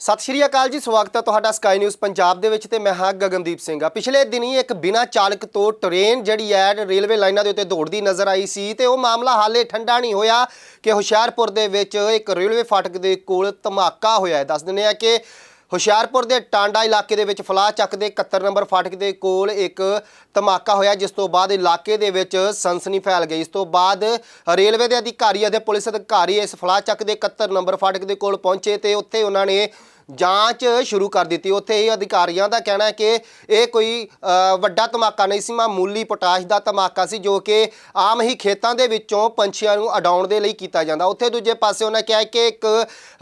ਸਤਿ ਸ਼੍ਰੀ ਅਕਾਲ ਜੀ, ਸਵਾਗਤ ਹੈ ਤੁਹਾਡਾ ਸਕਾਈ ਨਿਊਜ਼ ਪੰਜਾਬ ਦੇ ਵਿੱਚ ਤੇ ਮੈਂ ਹਾਂ ਗਗਨਦੀਪ ਸਿੰਘ। ਆ, ਪਿਛਲੇ ਦਿਨੀ ਇੱਕ ਬਿਨਾਂ ਚਾਲਕ ਤੋਂ ਟ੍ਰੇਨ ਜਿਹੜੀ ਹੈ ਰੇਲਵੇ ਲਾਈਨਾਂ ਦੇ ਉੱਤੇ ਦੌੜਦੀ ਨਜ਼ਰ ਆਈ ਸੀ ਤੇ ਉਹ ਮਾਮਲਾ ਹਾਲੇ ਠੰਡਾ ਨਹੀਂ ਹੋਇਆ ਕਿ ਹੁਸ਼ਿਆਰਪੁਰ ਦੇ ਵਿੱਚ ਇੱਕ ਰੇਲਵੇ ਫਾਟਕ ਦੇ ਕੋਲ ਧਮਾਕਾ ਹੋਇਆ ਹੈ। ਦੱਸ ਦਿੰਦੇ ਆ ਕਿ ਹੁਸ਼ਿਆਰਪੁਰ ਦੇ ਟਾਂਡਾ ਇਲਾਕੇ ਦੇ ਵਿੱਚ ਫਲਾਹ ਚੱਕ ਦੇ 71 ਨੰਬਰ ਫਾਟਕ ਦੇ ਕੋਲ ਇੱਕ ਧਮਾਕਾ ਹੋਇਆ, ਜਿਸ ਤੋਂ ਬਾਅਦ ਇਲਾਕੇ ਦੇ ਵਿੱਚ ਸਨਸਨੀ ਫੈਲ ਗਈ। ਇਸ ਤੋਂ ਬਾਅਦ ਰੇਲਵੇ ਦੇ ਅਧਿਕਾਰੀ ਅਤੇ ਪੁਲਿਸ ਅਧਿਕਾਰੀ ਇਸ ਫਲਾਹ ਚੱਕ ਦੇ 71 ਨੰਬਰ ਫਾਟਕ ਦੇ ਕੋਲ ਪਹੁੰਚੇ ਤੇ ਉੱਥੇ ਉਹਨਾਂ ਨੇ ਜਾਂਚ ਸ਼ੁਰੂ ਕਰ ਦਿੱਤੀ। ਉੱਥੇ ਇਹ ਅਧਿਕਾਰੀਆਂ ਦਾ ਕਹਿਣਾ ਹੈ ਕਿ ਇਹ ਕੋਈ ਵੱਡਾ ਧਮਾਕਾ ਨਹੀਂ ਸੀ। ਮਾਮੂਲੀ ਪੋਟਾਸ਼ ਦਾ ਧਮਾਕਾ ਸੀ, ਜੋ ਕਿ ਆਮ ਹੀ ਖੇਤਾਂ ਦੇ ਵਿੱਚੋਂ ਪੰਛੀਆਂ ਨੂੰ ਉਡਾਉਣ ਦੇ ਲਈ ਕੀਤਾ ਜਾਂਦਾ। ਉੱਥੇ ਦੂਜੇ ਪਾਸੇ ਉਹਨਾਂ ਕਿਹਾ ਕਿ ਇੱਕ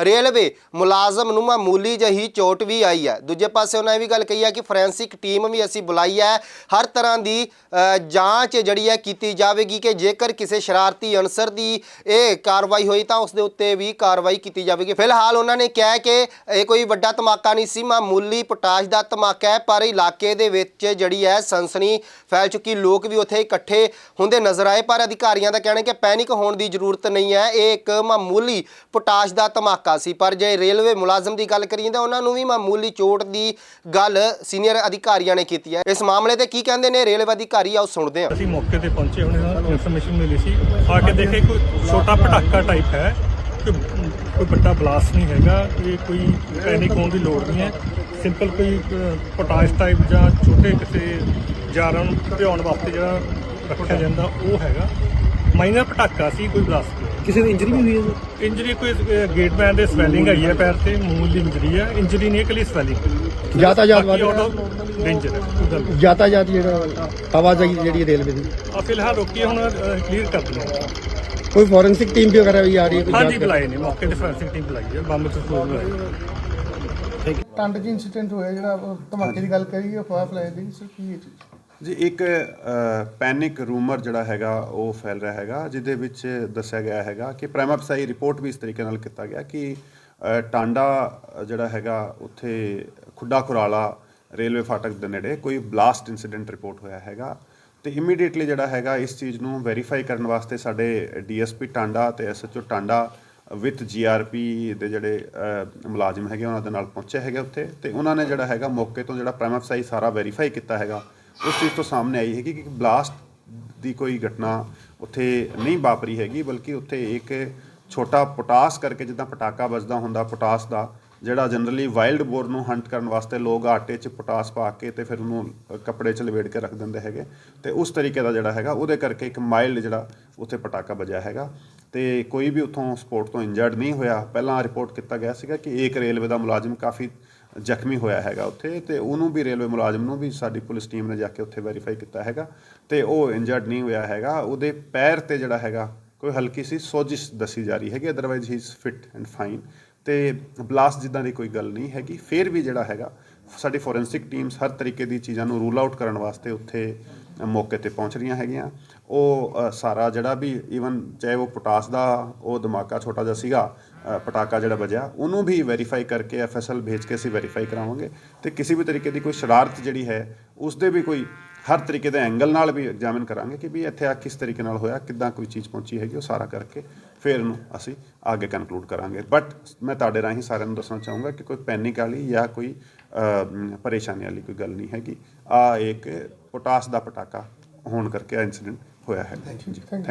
ਰੇਲਵੇ ਮੁਲਾਜ਼ਮ ਨੂੰ ਮਾਮੂਲੀ ਜਹੀ ਚੋਟ ਵੀ ਆਈ ਹੈ। ਦੂਜੇ ਪਾਸੇ ਉਹਨਾਂ ਇਹ ਵੀ ਗੱਲ ਕਹੀ ਹੈ ਕਿ ਫੋਰੈਂਸਿਕ ਟੀਮ ਵੀ ਅਸੀਂ ਬੁਲਾਈ ਹੈ। ਹਰ ਤਰ੍ਹਾਂ ਦੀ ਜਾਂਚ ਜਿਹੜੀ ਹੈ ਕੀਤੀ ਜਾਵੇਗੀ ਕਿ ਜੇਕਰ ਕਿਸੇ ਸ਼ਰਾਰਤੀ ਅਨਸਰ ਦੀ ਇਹ ਕਾਰਵਾਈ ਹੋਈ ਤਾਂ ਉਸ ਦੇ ਉੱਤੇ ਵੀ ਕਾਰਵਾਈ ਕੀਤੀ ਜਾਵੇਗੀ। ਫਿਲਹਾਲ ਉਹਨਾਂ ਨੇ ਕਿਹਾ ਕਿ ਇਹ ਕੋਈ ਵੱਡਾ ਧਮਾਕਾ ਨਹੀਂ ਸੀ ਮਾਮੂਲੀ ਪੋਟਾਸ਼ ਦਾ ਧਮਾਕਾ ਹੈ, ਪਰ ਇਲਾਕੇ ਦੇ ਵਿੱਚ ਜਿਹੜੀ ਹੈ ਸਨਸਨੀ ਫੈਲ ਚੁੱਕੀ, ਲੋਕ ਵੀ ਉੱਥੇ ਇਕੱਠੇ ਹੁੰਦੇ ਨਜ਼ਰ ਆਏ, ਪਰ ਅਧਿਕਾਰੀਆਂ ਦਾ ਕਹਿਣਾ ਹੈ ਕਿ ਪੈਨਿਕ ਹੋਣ ਦੀ ਜ਼ਰੂਰਤ ਨਹੀਂ ਹੈ, ਇਹ ਇੱਕ ਮਾਮੂਲੀ ਪੋਟਾਸ਼ ਦਾ ਧਮਾਕਾ ਸੀ। ਪਰ ਜੇ ਰੇਲਵੇ ਮੁਲਾਜ਼ਮ ਦੀ ਗੱਲ ਕਰੀਏ ਤਾਂ ਉਹਨਾਂ ਨੂੰ ਵੀ ਮਾਮੂਲੀ ਚੋਟ ਦੀ ਗੱਲ ਸੀਨੀਅਰ ਅਧਿਕਾਰੀਆਂ ਨੇ ਕੀਤੀ ਹੈ। ਇਸ ਮਾਮਲੇ ਤੇ ਕੀ ਕਹਿੰਦੇ ਨੇ ਰੇਲਵੇ ਅਧਿਕਾਰੀ? ਆਓ ਸੁਣਦੇ ਹਾਂ। ਅਸੀਂ ਮੌਕੇ ਤੇ ਪਹੁੰਚੇ ਹੁਣੇ ਇਨਫੋਰਮੇਸ਼ਨ ਮਿਲੀ ਸੀ। ਆ ਕੇ ਦੇਖੇ, ਕੋਈ ਛੋਟਾ ਪਟਾਕਾ ਟਾਈਪ ਹੈ। ਕੋਈ ਕੋਈ ਵੱਡਾ ਬਲਾਸਟ ਨਹੀਂ ਹੈਗਾ ਇਹ ਕੋਈ ਪੈਨਿਕ ਹੋਣ ਦੀ ਲੋੜ ਨਹੀਂ ਹੈ। ਸਿੰਪਲ ਕੋਈ ਪੋਟਾਸ਼ ਟਾਈਪ ਜਾਂ ਛੋਟੇ ਕਿਸੇ ਜਾਰਾਂ ਨੂੰ ਭਿਉਣ ਵਾਸਤੇ ਜਿਹੜਾ ਰੱਖਿਆ ਜਾਂਦਾ ਉਹ ਹੈਗਾ। ਮਾਈਨਰ ਪਟਾਕਾ ਸੀ ਕੋਈ ਬਲਾਸਟ ਨਹੀਂ। ਕਿਸੇ ਦੀ ਇੰਜਰੀ ਵੀ ਹੋਈ ਹੈ ਸਰ ਇੰਜਰੀ ਕੋਈ ਗੇਟਮੈਨ ਦੇ ਸਵੈਲਿੰਗ ਆਈ ਹੈ ਪੈਰ ਤੇ ਮੂਲ ਦੀ ਇੰਜਰੀ ਹੈ। ਇੰਜਰੀ ਨਹੀਂ ਇਕੱਲੀ ਸਵੈਲਿੰਗ ਬਾਕੀ ਵਾਲੇ ਡੇਂਜਰ ਹੈ। ਯਾਤਾਯਾਤ ਜਿਹੜਾ ਆਵਾਜਾਈ ਜਿਹੜੀ ਰੇਲਵੇ ਦੀ। ਆ ਫਿਲਹਾਲ ਰੋਕੀ ਹੁਣ ਕਲੀਅਰ ਕਰ ਦਿੰਦੇ ਹਾਂ ਕੋਈ ਫੋਰੈਂਸਿਕ ਟੀਮ ਵੀ ਵਗੈਰਾ ਵੀ ਆ ਰਹੀ ਹੈ ਕੋਈ ਹਾਂਜੀ ਜਾਂਚ ਬੁਲਾਏ ਨੇ ਮੌਕੇ ਤੇ ਫੋਰੈਂਸਿਕ ਟੀਮ ਬੁਲਾਈ ਹੈ ਬੰਬ ਤੋਂ ਬੁਲਾਈ ਹੈ ਟੰਡ 'ਚ ਇਨਸੀਡੈਂਟ ਹੋਇਆ ਜਿਹੜਾ ਉਹ ਧਮਾਕੇ ਦੀ ਗੱਲ ਕਰੀਏ ਅਫਵਾਹ ਫੈਲਾਈ ਦੀ ਸਰ ਕੀ ਇਹ ਚੀਜ਼? ਜੀ ਇੱਕ ਪੈਨਿਕ ਰੂਮਰ ਜਿਹੜਾ ਹੈਗਾ ਉਹ ਫੈਲ ਰਿਹਾ ਹੈਗਾ ਜਿਹਦੇ ਵਿੱਚ ਦੱਸਿਆ ਗਿਆ ਹੈਗਾ ਕਿ ਪ੍ਰਾਈਮਾਪਸਾਈ ਰਿਪੋਰਟ ਵੀ ਇਸ ਤਰੀਕੇ ਨਾਲ ਕੀਤਾ ਗਿਆ ਕਿ ਅ, ਟਾਂਡਾ ਅ, ਜਿਹੜਾ ਹੈਗਾ ਉੱਥੇ ਖੁੱਡਾ ਖੁਰਾਲਾ ਰੇਲਵੇ ਫਾਟਕ ਦੇ ਨੇੜੇ ਕੋਈ ਬਲਾਸਟ ਇਨਸੀਡੈਂਟ ਰਿਪੋਰਟ ਹੋਇਆ ਹੈਗਾ। ਤੇ ਇਮੀਡੀਏਟਲੀ ਜਿਹੜਾ ਹੈਗਾ ਇਸ ਚੀਜ਼ ਨੂੰ ਵੈਰੀਫਾਈ ਕਰਨ ਵਾਸਤੇ ਸਾਡੇ ਡੀਐਸਪੀ ਟਾਂਡਾ ਤੇ ਐਸਐਚਓ ਟਾਂਡਾ ਵਿਦ ਜੀਆਰਪੀ ਦੇ ਜਿਹੜੇ ਮੁਲਾਜ਼ਮ ਹੈਗੇ, ਉਹਨਾਂ ਦੇ ਨਾਲ ਪਹੁੰਚੇ ਹੈਗੇ ਉੱਥੇ ਤੇ ਉਹਨਾਂ ਨੇ ਜਿਹੜਾ ਹੈਗਾ ਮੌਕੇ ਤੋਂ ਜਿਹੜਾ ਪ੍ਰਾਈਮਾਪਸਾਈ ਸਾਰਾ ਵੈਰੀਫਾਈ ਕੀਤਾ ਹੈਗਾ। ਉਸ ਚੀਜ਼ ਤੋਂ ਸਾਹਮਣੇ ਆਈ ਹੈਗੀ ਕਿ ਬਲਾਸਟ ਦੀ ਕੋਈ ਘਟਨਾ ਉੱਥੇ ਨਹੀਂ ਵਾਪਰੀ ਹੈਗੀ, ਬਲਕਿ ਉੱਥੇ ਇੱਕ ਛੋਟਾ ਪੋਟਾਸ ਕਰਕੇ ਜਿੱਦਾਂ ਪਟਾਕਾ ਵੱਜਦਾ ਹੁੰਦਾ, ਪੋਟਾਸ ਦਾ ਜਿਹੜਾ ਜਨਰਲੀ ਵਾਈਲਡ ਬੋਰ ਨੂੰ ਹੰਟ ਕਰਨ ਵਾਸਤੇ ਲੋਕ ਆਟੇ 'ਚ ਪੋਟਾਸ ਪਾ ਕੇ ਤੇ ਫਿਰ ਉਹਨੂੰ ਕੱਪੜੇ 'ਚ ਲਵੇੜ ਕੇ ਰੱਖ ਦਿੰਦੇ ਹੈਗੇ। ਤੇ ਉਸ ਤਰੀਕੇ ਦਾ ਜਿਹੜਾ ਹੈਗਾ, ਉਹਦੇ ਕਰਕੇ ਇੱਕ ਮਾਈਲਡ ਜਿਹੜਾ ਉੱਥੇ ਪਟਾਕਾ ਵੱਜਿਆ ਹੈਗਾ। ਤੇ ਕੋਈ ਵੀ ਉੱਥੋਂ ਸਪੋਰਟ ਤੋਂ ਇੰਜਰਡ ਨਹੀਂ ਹੋਇਆ। ਪਹਿਲਾਂ ਰਿਪੋਰਟ ਕੀਤਾ ਗਿਆ ਸੀਗਾ ਕਿ ਇੱਕ ਰੇਲਵੇ ਦਾ ਮੁਲਾਜ਼ਮ ਕਾਫੀ ਜ਼ਖਮੀ ਹੋਇਆ ਹੈਗਾ ਉੱਥੇ ਤੇ ਉਹਨੂੰ ਵੀ ਰੇਲਵੇ ਮੁਲਾਜ਼ਮ ਨੂੰ ਵੀ ਸਾਡੀ ਪੁਲਿਸ ਟੀਮ ਨੇ ਜਾ ਕੇ ਉੱਥੇ ਵੈਰੀਫਾਈ ਕੀਤਾ ਹੈਗਾ। ਤੇ ਉਹ ਇੰਜਰਡ ਨਹੀਂ ਹੋਇਆ ਹੈਗਾ। ਉਹਦੇ ਪੈਰ ਤੇ ਜਿਹੜਾ ਹੈਗਾ, ਕੋਈ ਹਲਕੀ ਸੀ ਸੋਜਿਸ਼ ਦੱਸੀ ਜਾ ਰਹੀ ਹੈਗੀ otherwise he is fit and fine ਤੇ ਬਲਾਸਟ ਜਿੱਦਾਂ ਦੀ ਕੋਈ ਗੱਲ ਨਹੀਂ ਹੈਗੀ। ਫਿਰ ਵੀ ਜਿਹੜਾ ਹੈਗਾ, ਸਾਡੀ ਫੋਰੈਂਸਿਕ ਟੀਮਸ ਹਰ ਤਰੀਕੇ ਦੀ ਚੀਜ਼ਾਂ ਨੂੰ ਰੂਲ ਆਊਟ ਕਰਨ ਵਾਸਤੇ ਉੱਥੇ ਮੌਕੇ ਤੇ ਪਹੁੰਚ ਰਹੀਆਂ ਹੈਗੀਆਂ। ਉਹ ਸਾਰਾ ਜਿਹੜਾ ਵੀ ਈਵਨ ਚਾਹੇ ਉਹ ਪੋਟਾਸ ਦਾ ਉਹ ਧਮਾਕਾ ਛੋਟਾ ਜਿਹਾ ਸੀਗਾ ਪਟਾਕਾ ਜਿਹੜਾ ਵਜਿਆ, ਉਹਨੂੰ ਵੀ ਵੈਰੀਫਾਈ ਕਰਕੇ ਐਫਐਸਐਲ ਭੇਜ ਕੇ ਅਸੀਂ ਵੈਰੀਫਾਈ ਕਰਾਵਾਂਗੇ। ਤੇ ਕਿਸੇ ਵੀ ਤਰੀਕੇ ਦੀ ਕੋਈ ਸ਼ਰਾਰਤ ਜਿਹੜੀ ਹੈ ਉਸ ਦੇ ਵੀ ਕੋਈ ਹਰ ਤਰੀਕੇ ਦੇ ਐਂਗਲ ਨਾਲ ਵੀ ਐਗਜ਼ਾਮਿਨ ਕਰਾਂਗੇ ਕਿ ਵੀ ਇੱਥੇ ਆ ਕਿਸ ਤਰੀਕੇ ਨਾਲ ਹੋਇਆ, ਕਿੱਦਾਂ ਕੋਈ ਚੀਜ਼ ਪਹੁੰਚੀ ਹੈਗੀ, ਉਹ ਸਾਰਾ ਕਰਕੇ ਫਿਰ ਇਹਨੂੰ ਅਸੀਂ ਅੱਗੇ ਕਨਕਲੂਡ ਕਰਾਂਗੇ। ਬਟ ਮੈਂ ਤੁਹਾਡੇ ਰਾਹੀਂ ਸਾਰਿਆਂ ਨੂੰ ਦੱਸਣਾ ਚਾਹੂੰਗਾ ਕਿ ਕੋਈ ਪੈਨਿਕ ਵਾਲੀ ਜਾਂ ਕੋਈ ਪਰੇਸ਼ਾਨੀ ਵਾਲੀ ਕੋਈ ਗੱਲ ਨਹੀਂ ਹੈਗੀ। ਆ ਇੱਕ ਪੋਟਾਸ ਦਾ ਪਟਾਕਾ ਹੋਣ ਕਰਕੇ ਇਨਸੀਡੈਂਟ ਹੋਇਆ ਹੈ। ਜੀ। ਥੈਂਕ